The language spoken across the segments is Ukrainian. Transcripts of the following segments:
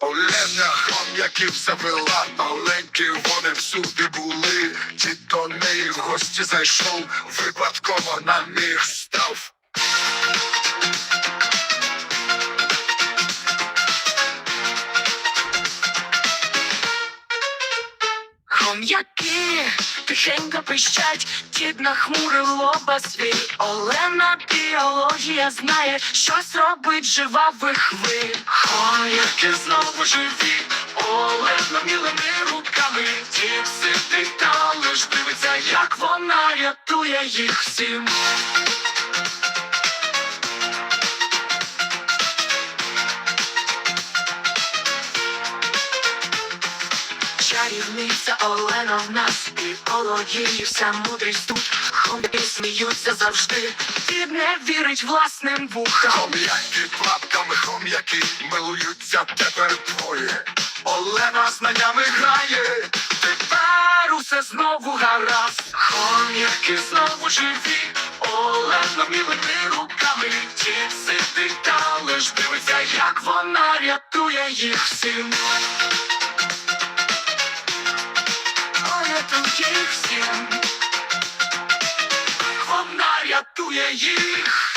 Олена хом'яків завела, маленькі вони всюди були. Ті до неї гості зайшов, випадково на них став. Хом'яки тихенько пищать, дід нахмурив лоба свій. Олена біологія знає, щось робить жива вихви. Хом'яки знову живі, Олена мілими руками. Дід сидить та лиш дивиться, як вона рятує їх всім. Чарівниця Олена в нас біології вся мудрість тут Сміються завжди. Дід не вірить власним вухам. Хом'яки клапками хом'яки милуються тепер двоє. Олена знаннями грає, Тепер усе знову гаразд. Хом'яки знову живі. Олена мілими руками. Дід сидить та лиш дивиться, як вона рятує їх всім Рятує їх всім Вона рятує їх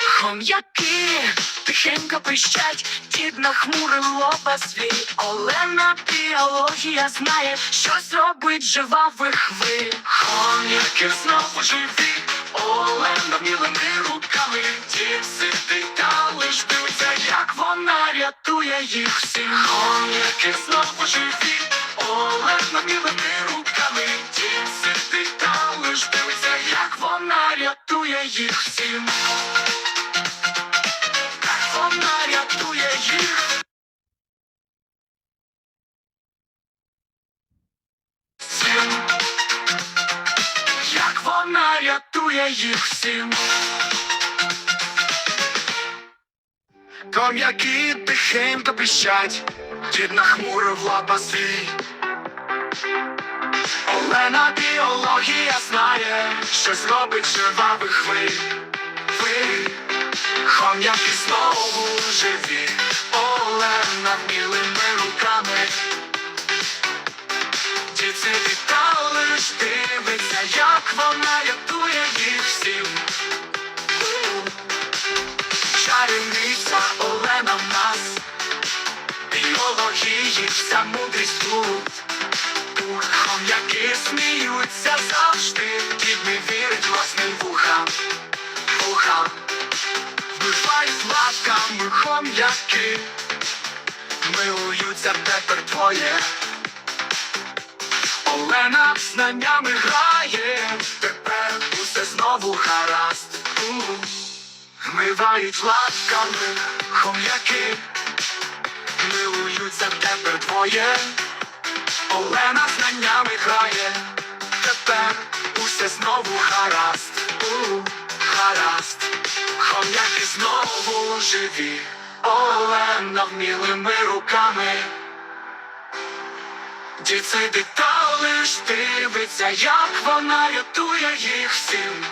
Хом'яки тихенько пищать, дід нахмурив лоба свій. Олена біологія знає, щось робить жива вихви. Хом'яки знову живі, Олена мілими руками. Дід сидить та лиш дивиться, як вона рятує їх всіх. Хом'яки знову живі, Олена мілими руками. Дід сидить та лиш дивиться, як вона рятує їх всім. Вона рятує їх. Як вона рятує їх всім. хом'яки тихенько пищать, дід нахмурив лапа свій. Олена біологія знає, щось робить жива вихви. Ви, хом'яки знову живі. Олена мілими руками. Дід сидить та лиш дивиться, як вона рятує їх всім. Чарівниця Олена в нас, біології вся мудрість тут. Лапками хом'яки, милуються тепер твоє. Олена знаннями грає, тепер усе знову гаразд. У. Вмивають лапками хом'яки, милуються тепер твоє. Олена знаннями грає, тепер усе знову гаразд, у, гаразд, хом'яки знову живі, Олена вмілими руками. Діци та лиш дивиться, як вона рятує їх всім.